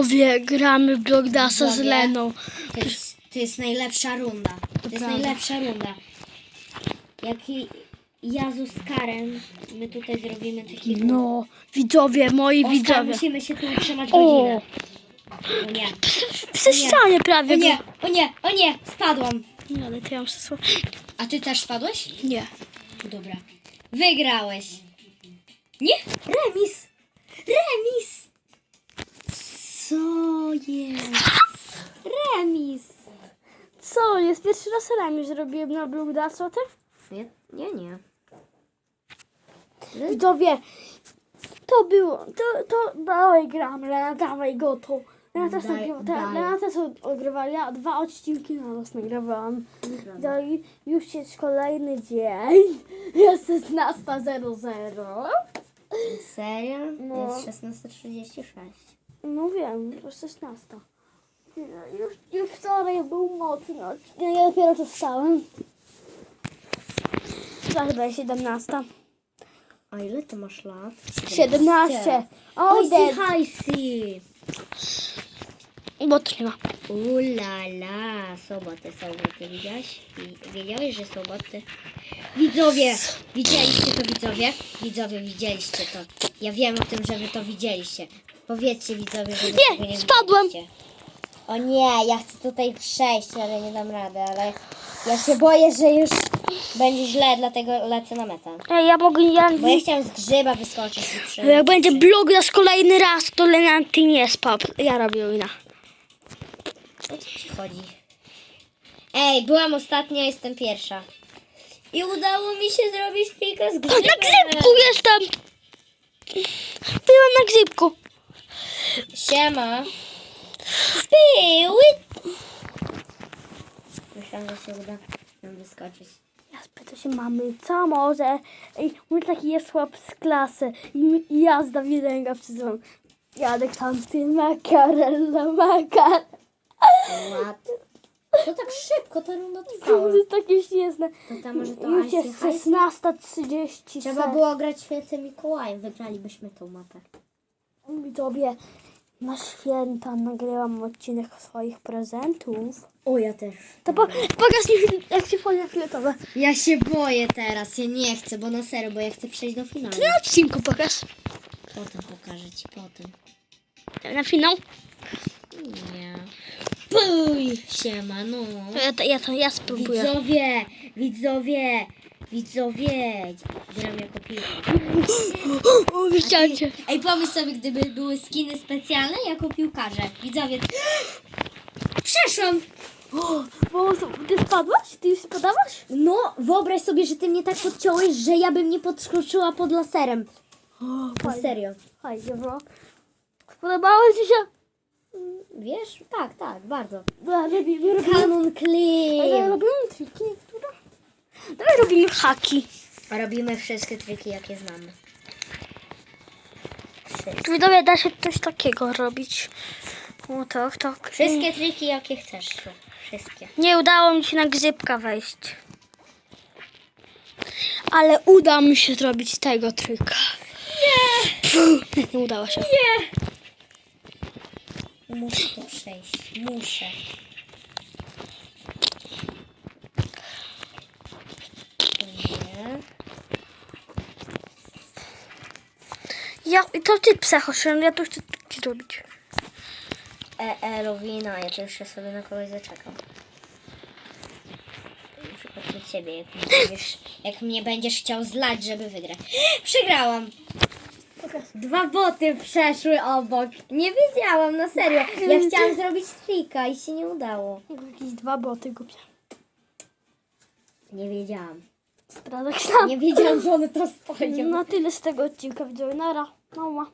Powie, gramy w Blogdasa z. Leną. To jest, to jest najlepsza runda. To jest prawda. najlepsza runda. Jak i ja z Oskarem, my tutaj zrobimy taki ruch. No, widzowie, moi Oskar, widzowie. musimy się tu utrzymać O, godzinę. O nie. przy ścianie prawie. O nie, go- o nie, o nie, spadłam. Nie, ale to ja muszę. A ty też spadłeś? Nie. Dobra. Wygrałeś. Nie? Remis. Remis. Co jest? Remis. Co, jest pierwszy raz remis zrobiłem na Blogdasu, o tym? Nie, nie, nie. Widzowie, to było, to, to dawaj gram, Lena, dawaj go to. Lena też Daj- nagrywa, daj. ta, Lena też odgrywa, ja dwa odcinki na nas nagrywałam. No i już jest kolejny dzień, jest 16.00. Serio? No. Jest 16.36. No wiem, to jest 16. No, Już, już wczoraj był mocny odcinek, ja dopiero tu wstałem. Zaraz będzie 17. A ile ty masz lat? 17. Oj, Ojde, hajsi. bo to nie ma. Ulala, soboty, soboty, widziałeś? I- Wiedziałeś, że soboty? Widzowie, widzieliście to widzowie? Widzowie, widzieliście to. Ja wiem o tym, że wy to widzieliście. Powiedzcie widzowie, że Nie, tego nie spadłem. widzieliście. O nie, ja chcę tutaj przejść, ale nie dam rady, ale ja się boję, że już będzie źle, dlatego lecę na metę. Ej, ja mogę, ja, Bo ja chciałam z grzyba wyskoczyć i jak będzie blog nasz kolejny raz, to Lena, ty nie spap. Ja robię wina. O co ci chodzi? Ej, byłam ostatnia, jestem pierwsza. I udało mi się zrobić trika z Na grzybem. grzybku jestem! Byłam na grzybku. Siema. Piły. Myślałam, że się uda nam wyskoczyć. Ja spytam się mamy, co może? Ej, mój taki jest chłop z klasy i i jazda widęga przyzwą. Jadek tam ty makarella makar. Ładnie. To tak szybko ta runda To trwała. jest takie śmieszne. To tam może to Już Icy jest Hajs? 16.30. Trzeba było grać świętym Mikołajem. Wygralibyśmy tą mapę. Widzowie, na święta nagrywam odcinek swoich prezentów. O, ja też. To po, pokaż mi, jak się folia fioletowa. Ja się boję teraz. Ja nie chcę, bo na serio, bo ja chcę przejść do finału. Na odcinku pokaż. Potem pokażę ci, potem. Na finał? Nie. Puj! Siema, no. Ja, to- ja, to, ja spróbuję. Widzowie, widzowie, widzowie. Gram jako piłka. Cię. Ej, pomyśl sobie, gdyby były skiny specjalne jako piłkarze. Widzowie. Przeszłam! O, bo ty spadłaś? Ty już spadałaś? No, wyobraź sobie, że ty mnie tak podciąłeś, że ja bym nie podskoczyła pod laserem. O, fajnie. serio. Fajnie, bro. Podobało ci się? Wiesz? Tak, tak, bardzo. Dobra, robimy, robimy. Canon Ale Clean. robimy triki niektóre. Dawaj robimy haki. Robimy wszystkie triki, jakie znamy. Widzowie, da się coś takiego robić. O tak, tak. Wszystkie triki, jakie chcesz. Wszystkie. Nie udało mi się na grzybka wejść. Ale uda mi się zrobić tego tryka. Nie! Nie udało się. Muszę to przejść. Muszę. Nie. Ja, to ty psechoszyn, ja to chcę ci zrobić. E, e, Lowina, ja to jeszcze sobie na kogoś zaczekam. Na przykład na ciebie, jak mnie będziesz, jak mnie będziesz chciał zlać, żeby wygrać. Przegrałam! Dwa boty przeszły obok. Nie wiedziałam, na serio. Ja chciałam zrobić trika i się nie udało. Jakieś dwa boty głupie. Nie wiedziałam. Stradek sam. Nie wiedziałam, że one to stoją. No tyle z tego odcinka widzowie. Nara. 那我